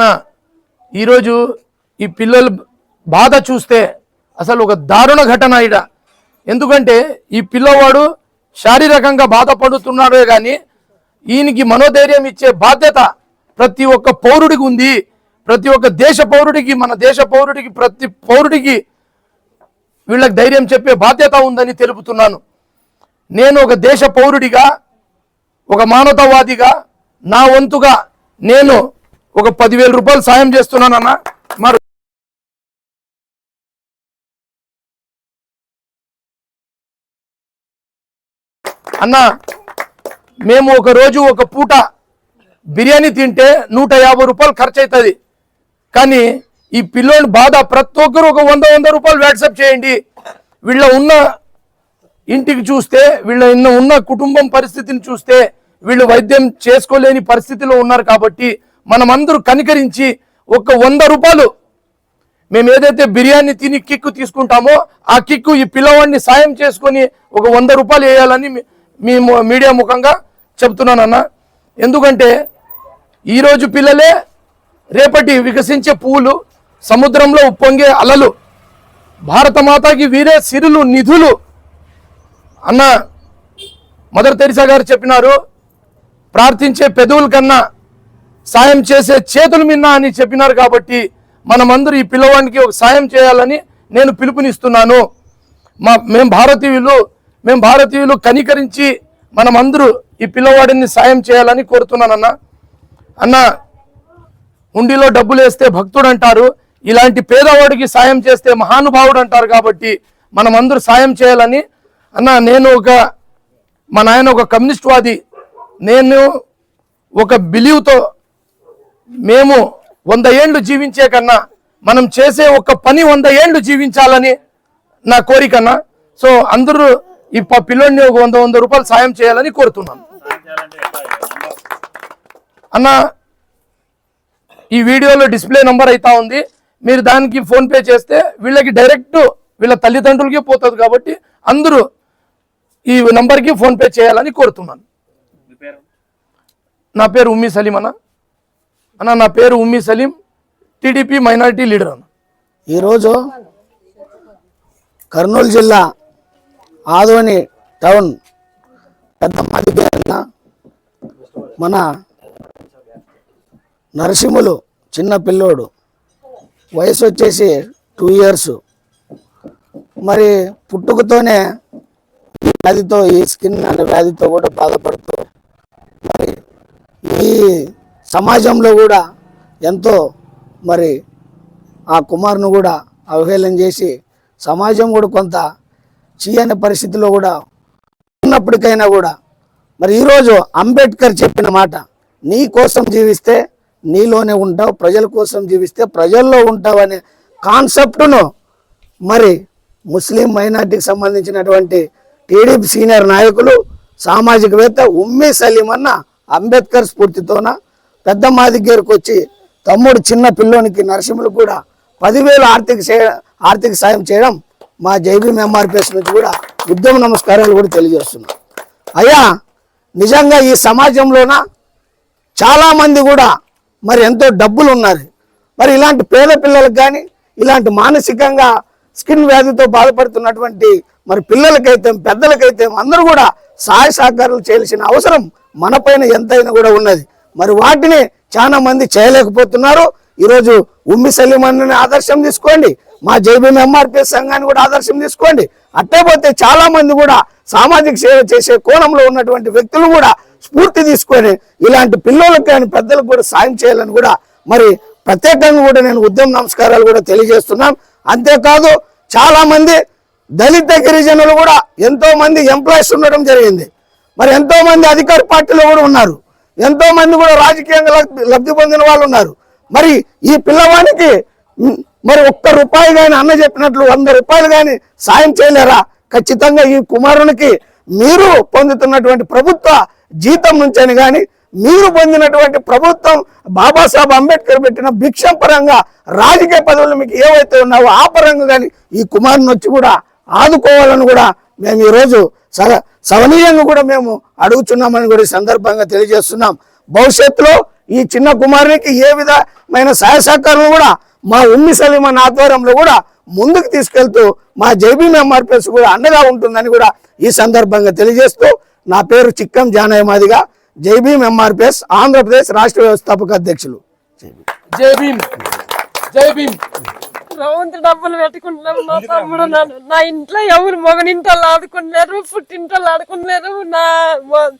కన్నా ఈరోజు ఈ పిల్లల బాధ చూస్తే అసలు ఒక దారుణ ఘటన ఇడ. ఎందుకంటే ఈ పిల్లవాడు శారీరకంగా బాధపడుతున్నాడే కానీ ఈయనకి మనోధైర్యం ఇచ్చే బాధ్యత ప్రతి ఒక్క పౌరుడికి ఉంది. ప్రతి ఒక్క దేశ పౌరుడికి మన దేశ పౌరుడికి ప్రతి పౌరుడికి వీళ్ళకి ధైర్యం చెప్పే బాధ్యత ఉందని తెలుపుతున్నాను. నేను ఒక దేశ పౌరుడిగా ఒక మానవతావాదిగా నా వంతుగా నేను ఒక పదివేల రూపాయలు సాయం చేస్తున్నానన్న మరి అన్న మేము ఒక రోజు ఒక పూట బిర్యానీ తింటే నూట యాభై రూపాయలు ఖర్చు అవుతుంది కానీ ఈ పిల్లోని బాధ ప్రతి ఒక్కరు ఒక వంద వంద రూపాయలు వాట్సాప్ చేయండి. వీళ్ళ ఉన్న ఇంటికి చూస్తే వీళ్ళ ఇన్న ఉన్న కుటుంబం పరిస్థితిని చూస్తే వీళ్ళు వైద్యం చేసుకోలేని పరిస్థితిలో ఉన్నారు కాబట్టి మనమందరూ కనికరించి ఒక వంద రూపాయలు మేము ఏదైతే బిర్యానీ తిని కిక్కు తీసుకుంటామో ఆ కిక్కు ఈ పిల్లవాడిని సాయం చేసుకొని ఒక వంద రూపాయలు వేయాలని మీ- మీడియా ముఖంగా చెప్తున్నానన్న. ఎందుకంటే ఈరోజు పిల్లలే రేపటి వికసించే పువ్వులు సముద్రంలో ఉప్పొంగే అలలు భారత మాతాకి వీరే సిరులు నిధులు అన్న మదర్ తెరిసా గారు చెప్పినారు. ప్రార్థించే పెదవుల కన్నా సాయం చేసే చేతులు మిన్నా అని చెప్పినారు కాబట్టి మనమందరూ ఈ పిల్లవానికి ఒక సాయం చేయాలని నేను పిలుపునిస్తున్నాను. మా మేము భారతీయులు మేము భారతీయులు కనికరించి మనమందరూ ఈ పిల్లవాడిని సాయం చేయాలని కోరుతున్నానన్న. అన్న ఉండిలో డబ్బులు వేస్తే భక్తుడు అంటారు ఇలాంటి పేదవాడికి సాయం చేస్తే మహానుభావుడు అంటారు కాబట్టి మనమందరూ సాయం చేయాలని. అన్న నేను ఒక మా నాయన ఒక కమ్యూనిస్ట్ వాది నేను ఒక బిలీవ్తో మేము వంద ఏండ్లు జీవించే కన్నా మనం చేసే ఒక పని వంద ఏండ్లు జీవించాలని నా కోరికన్నా సో అందరూ ఈ పిల్లోడిని ఒక వంద వంద రూపాయలు సాయం చేయాలని కోరుతున్నాను. అన్న ఈ వీడియోలో డిస్ప్లే నంబర్ అయితా ఉంది. మీరు దానికి ఫోన్ పే చేస్తే వీళ్ళకి డైరెక్ట్ వీళ్ళ తల్లిదండ్రులకి పోతుంది కాబట్టి అందరూ ఈ నంబర్కి ఫోన్ పే చేయాలని కోరుతున్నాను. నా పేరు ఉమ్మి సలీం అన్న నా పేరు ఉమ్మి సలీం. టీడీపీ మైనారిటీ లీడర్ అన్న. ఈరోజు కర్నూలు జిల్లా ఆదోని టౌన్ పెద్దమ్మాది పేరున మన నరసింహులు చిన్న పిల్లోడు. వయసు వచ్చేసి టూ ఇయర్స్. మరి పుట్టుకతోనే ఈ వ్యాధితో ఈ స్కిన్ అనే వ్యాధితో కూడా బాధపడుతూ మరి ఈ సమాజంలో కూడా ఎంతో మరి ఆ కుమార్ను కూడా అవహేళన చేసి సమాజం కూడా కొంత చేయని పరిస్థితిలో కూడా ఉన్నప్పటికైనా కూడా మరి ఈరోజు అంబేద్కర్ చెప్పిన మాట నీ కోసం జీవిస్తే నీలోనే ఉంటావు ప్రజల కోసం జీవిస్తే ప్రజల్లో ఉంటావు అనే కాన్సెప్ట్ను మరి ముస్లిం మైనార్టీకి సంబంధించినటువంటి టీడీపీ సీనియర్ నాయకులు సామాజికవేత్త ఉమ్మి సలీం అన్న అంబేద్కర్ స్ఫూర్తితోన పెద్దమ్మ దగ్గరకు వచ్చి తమ్ముడు చిన్న పిల్లోనికి నరసింహులు కూడా పదివేలు ఆర్థిక ఆర్థిక సాయం చేయడం మా జైబీ ఎంఆర్పిఎస్ నుంచి కూడా ఉద్యమ నమస్కారాలు కూడా తెలియజేస్తున్నాం. అయ్యా నిజంగా ఈ సమాజంలోన చాలామంది కూడా మరి ఎంతో డబ్బులు ఉన్నారు మరి ఇలాంటి పేద పిల్లలకు కానీ ఇలాంటి మానసికంగా స్కిన్ వ్యాధితో బాధపడుతున్నటువంటి మరి పిల్లలకైతే పెద్దలకైతే అందరూ కూడా సహాయ సహకారాలు చేయాల్సిన అవసరం మనపైన ఎంతైనా కూడా ఉన్నది. మరి వాటిని చాలా మంది చేయలేకపోతున్నారు. ఈరోజు ఉమ్మి సలీమన్ని ఆదర్శం తీసుకోండి. మా జైబీఎం ఎంఆర్పీ సంఘాన్ని కూడా ఆదర్శం తీసుకోండి. అట్టే పోతే చాలా మంది కూడా సామాజిక సేవ చేసే కోణంలో ఉన్నటువంటి వ్యక్తులు కూడా స్ఫూర్తి తీసుకొని ఇలాంటి పిల్లలకు కానీ పెద్దలకు కూడా సాయం చేయాలని కూడా మరి ప్రత్యేకంగా కూడా నేను ఉద్యమ నమస్కారాలు కూడా తెలియజేస్తున్నాను అంతేకాదు చాలా మంది దళిత గిరిజనులు కూడా ఎంతో మంది ఎంప్లాయీస్ ఉండడం జరిగింది. మరి ఎంతో మంది అధికార పార్టీలో కూడా ఉన్నారు. ఎంతో మంది కూడా రాజకీయంగా లబ్ధి- పొందిన వాళ్ళు ఉన్నారు. మరి ఈ పిల్లవానికి మరి ఒక్క రూపాయి కానీ అన్న చెప్పినట్లు వంద రూపాయలు కానీ సాయం చేయలేరా? ఖచ్చితంగా ఈ కుమారునికి మీరు పొందుతున్నటువంటి ప్రభుత్వ జీతం నుంచని కానీ మీరు పొందినటువంటి ప్రభుత్వం బాబాసాహెబ్ అంబేద్కర్ పెట్టిన భిక్షం పరంగా రాజకీయ పదవులు మీకు ఏవైతే ఉన్నావో ఆ పరంగా కానీ ఈ కుమారుని వచ్చి కూడా ఆదుకోవాలని కూడా మేము ఈరోజు సర సవనీయంగా కూడా మేము అడుగుతున్నామని కూడా ఈ సందర్భంగా తెలియజేస్తున్నాం. భవిష్యత్తులో ఈ చిన్న కుమారునికి ఏ విధమైన సహాయ సహకారం కూడా మా ఉమ్మి సలీమన్ ఆధ్వర్యంలో కూడా ముందుకు తీసుకెళ్తూ మా జైబీ ఎంఆర్పిఎస్ కూడా అండగా ఉంటుందని కూడా ఈ సందర్భంగా తెలియజేస్తూ నా పేరు చిక్కం జానయ్య మాదిగా జైబీం ఎంఆర్పిఎస్ ఆంధ్రప్రదేశ్ రాష్ట్ర వ్యవస్థాపక అధ్యక్షులు. జై భీమ్. జై భీమ్. రౌండ్ డబ్బులు పెట్టుకుంటున్నాం. నా తమ్ముడు నా ఇంట్లో ఎవరు మొగనింటోళ్ళు ఆదుకున్నారు పుట్టింటోళ్ళు ఆదుకున్నారు నా మ-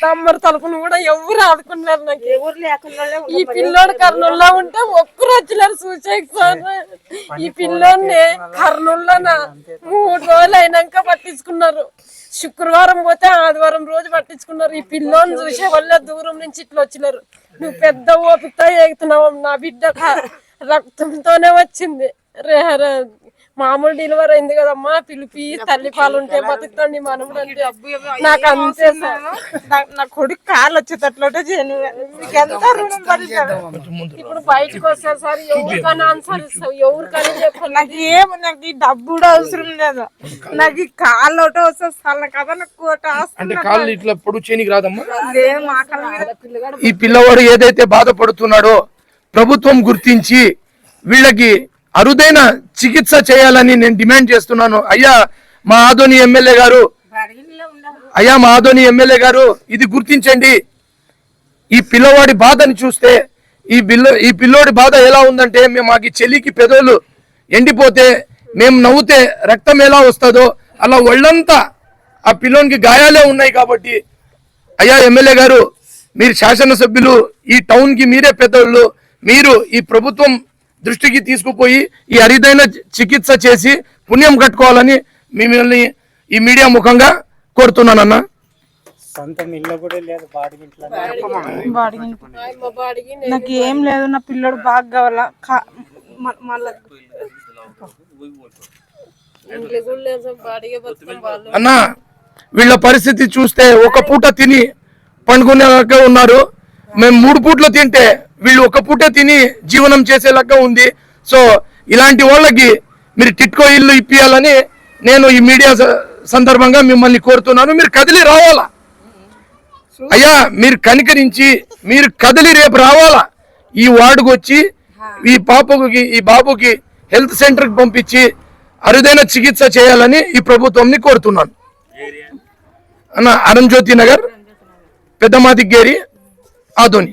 తమ్ముడు తలుపును కూడా ఎవరు ఆదుకున్నారు నాకు. ఎవరు లేకుండా ఈ పిల్లోడు కర్నూలులో ఉంటే ఒక్కరు వచ్చలేరు సూచక్ సార్ ఈ పిల్లోడిని కర్నూలులో నా మూడు రోజులు అయినాక పట్టించుకున్నారు. శుక్రవారం పోతే ఆదివారం రోజు పట్టించుకున్నారు. ఈ పిల్లోని చూసే వాళ్ళే దూరం నుంచి ఇట్లా వచ్చినారు. నువ్వు పెద్ద ఓపికతో ఎగుతున్నావు నా బిడ్డ. రక్తంతోనే వచ్చింది. మామూలు డెలివరీ అయింది కదమ్మా పిలిపి తల్లి పాలు ఉంటే బతుకుతాండి అంటే నాకు అంతే నా- కొడుకు కాళ్ళు వచ్చేటట్లుంటే చేయను. మీకు ఎంత రుణం పడతాడు ఇప్పుడు బయటకు వస్తారు సార్ ఎవరికైనా ఆన్సర్ ఇస్తావు ఎవరికైనా చెప్పాలి నాకు ఏం నాకు ఈ డబ్బు కూడా అవసరం లేదు. నాకు ఈ కాళ్ళు ఒకటి వస్తే కదా నాకు అంటే కాళ్ళు ఇట్లా పొడుగు చేయనికి రాదమ్మా ఈ పిల్లవాడు ఏదైతే బాధపడుతున్నాడో ప్రభుత్వం గుర్తించి వీళ్ళకి అరుదైన చికిత్స చేయాలని నేను డిమాండ్ చేస్తున్నాను. అయ్యా మా ఆదోని ఎమ్మెల్యే గారు అయ్యా మా ఆదోని ఎమ్మెల్యే గారు ఇది గుర్తించండి. ఈ పిల్లవాడి బాధని చూస్తే ఈ పిల్ల ఈ పిల్లోడి బాధ ఎలా ఉందంటే మేము మాకు చెలికి పెదవులు ఎండిపోతే మేము నవ్వుతే రక్తం ఎలా వస్తుందో అలా ఒళ్ళంతా ఆ పిల్లోనికి గాయాలే ఉన్నాయి కాబట్టి అయ్యా ఎమ్మెల్యే గారు మీరు శాసనసభ్యులు ఈ టౌన్కి మీరే పెద్దోళ్ళు మీరు ఈ ప్రభుత్వం దృష్టికి తీసుకుపోయి ఈ అరిదైన చికిత్స చేసి పుణ్యం కట్టుకోవాలని మిమ్మల్ని ఈ మీడియా ముఖంగా కోరుతున్నానన్నా. సొంతం ఇల్లు కూడా లేదు బాడీ ఇంట్లో బాడీ మా బాడికి నాకు ఏం లేదు నా పిల్లడు బాగా కావాలా? అన్న వీళ్ళ పరిస్థితి చూస్తే ఒక పూట తిని పండుకునేలాగా ఉన్నారు. మేము మూడు పూట్లు తింటే వీళ్ళు ఒక పూట తిని జీవనం చేసేలాగా ఉంది. సో ఇలాంటి వాళ్ళకి మీరు టిట్కో ఇల్లు ఇప్పియాలని నేను ఈ మీడియా సందర్భంగా మిమ్మల్ని కోరుతున్నాను. మీరు కదిలి రావాలా? అయ్యా మీరు కనికరించి మీరు కదిలి రేపు రావాలా? ఈ వార్డుకు వచ్చి ఈ పాపకి ఈ బాబుకి హెల్త్ సెంటర్కి పంపించి అరుదైన చికిత్స చేయాలని ఈ ప్రభుత్వంని కోరుతున్నాను. అన్న అరుణ్జ్యోతి నగర్ పెద్దమాదిగ్గేరి ఆధోని